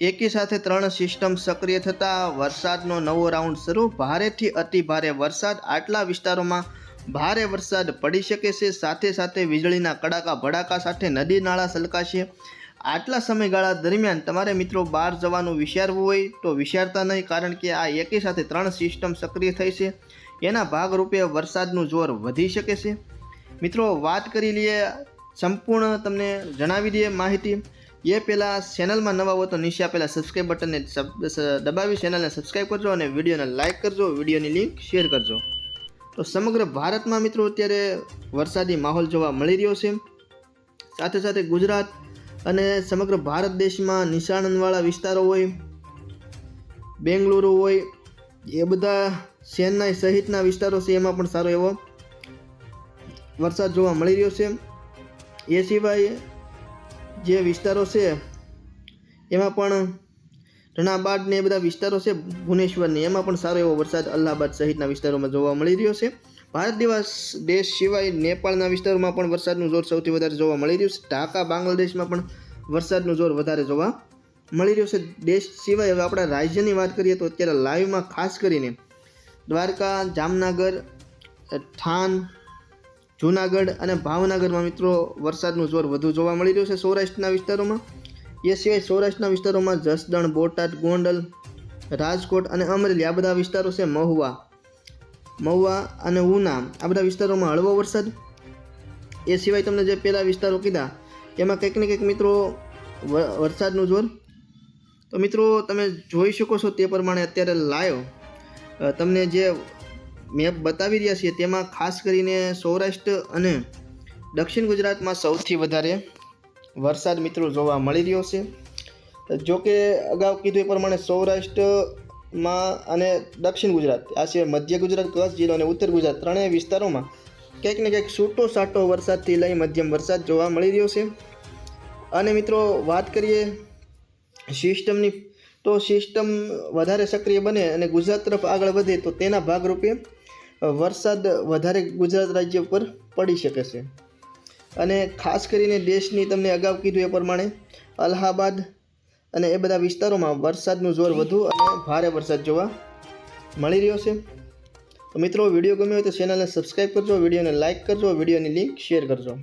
એકી સાથે ત્રણ સિસ્ટમ સક્રિય થતાં વરસાદનો નવો રાઉન્ડ શરૂ. ભારેથી અતિ ભારે વરસાદ આટલા વિસ્તારોમાં ભારે વરસાદ પડી શકે છે. સાથે સાથે વીજળીના કડાકા ભડાકા સાથે નદી નાળા સલકાશે. આટલા સમયગાળા દરમિયાન તમારે મિત્રો બહાર જવાનું વિચારવું હોય તો વિચારતા નહીં, કારણ કે આ એકી સાથે ત્રણ સિસ્ટમ સક્રિય થઈ છે. એના ભાગરૂપે વરસાદનું જોર વધી શકે છે. મિત્રો, વાત કરી લઈએ, સંપૂર્ણ તમને જણાવી દઈએ માહિતી. એ પહેલાં ચેનલમાં નવા હો તો નીચે આપેલા સબસ્ક્રાઈબ બટનને દબાવી ચેનલને સબસ્ક્રાઈબ કરજો અને વિડીયોને લાઇક કરજો, વિડીયોની લિંક શેર કરજો. તો સમગ્ર ભારતમાં મિત્રો અત્યારે વરસાદી માહોલ જોવા મળી રહ્યો છે. સાથે સાથે ગુજરાત અને સમગ્ર ભારત દેશમાં નિશાનવાળા વિસ્તારો હોય, બેંગલુરુ હોય, એ બધા ચેન્નાઈ સહિતના વિસ્તારો છે, એમાં પણ સારો એવો વરસાદ જોવા મળી રહ્યો છે. એ સિવાય જે વિસ્તારો છે, એમાં પણ ધનાબાદ ને એ બધા વિસ્તારો છે ભુવનેશ્વરની એમાં પણ સારો એવો વરસાદ અલ્હાબાદ સહિતના વિસ્તારોમાં જોવા મળી રહ્યો છે. ભારત દિવસ દેશ સિવાય નેપાળના વિસ્તારોમાં પણ વરસાદનું જોર સૌથી વધારે જોવા મળી રહ્યું છે. ઢાકા, બાંગ્લાદેશમાં પણ વરસાદનું જોર વધારે જોવા મળી રહ્યું છે. દેશ સિવાય હવે આપણા રાજ્યની વાત કરીએ તો અત્યારે લાઈવમાં ખાસ કરીને દ્વારકા, જામનગર, થાન જૂનાગઢ અને ભાવનગરમાં મિત્રો વરસાદનું જોર વધુ જોવા મળી રહ્યું છે સૌરાષ્ટ્રના વિસ્તારોમાં. એ સિવાય સૌરાષ્ટ્રના વિસ્તારોમાં જસદણ, બોટાદ, ગોંડલ, રાજકોટ અને અમરેલી આ બધા વિસ્તારો છે મહુવા. મહુવા અને ઉના આ બધા વિસ્તારોમાં હળવો વરસાદ. એ સિવાય તમને જે પહેલાં વિસ્તારો કીધા, એમાં કંઈક ને કંઈક મિત્રો વરસાદનું જોર. તો મિત્રો તમે જોઈ શકો છો તે પ્રમાણે અત્યારે લાયો. તમને જે મેપ બતાવી રહ્યા છીએ. તેમાં ખાસ કરીને સૌરાષ્ટ્ર અને દક્ષિણ ગુજરાતમાં સૌથી વધારે વરસાદ મિત્રો જોવા મળી રહ્યો છે. જો કે અગાઉ કીધું એ પ્રમાણે સૌરાષ્ટ્રમાં અને દક્ષિણ ગુજરાત, આ સિવાય મધ્ય ગુજરાત, કચ્છ જિલ્લો અને ઉત્તર ગુજરાત ત્રણેય વિસ્તારોમાં ક્યાંક ને ક્યાંક છૂટો સાટો વરસાદથી લઈ મધ્યમ વરસાદ જોવા મળી રહ્યો છે. અને મિત્રો વાત કરીએ સિસ્ટમની, તો સિસ્ટમ વધારે સક્રિય બને અને ગુજરાત તરફ આગળ વધે તો તેના ભાગરૂપે વરસાદ વધારે ગુજરાત રાજ્ય પર પડી શકે છે. અને ખાસ કરીને દેશની તમને અગાઉ કીધું એ પ્રમાણે અલ્હાબાદ અને એ બધા વિસ્તારોમાં વરસાદનું જોર વધુ અને ભારે વરસાદ જોવા મળી રહ્યો છે. મિત્રો, વીડિયો ગમ્યો હોય તો ચેનલને સબસ્ક્રાઈબ કરજો, વિડીયોને લાઇક કરજો, વિડીયોની લિંક શેર કરજો.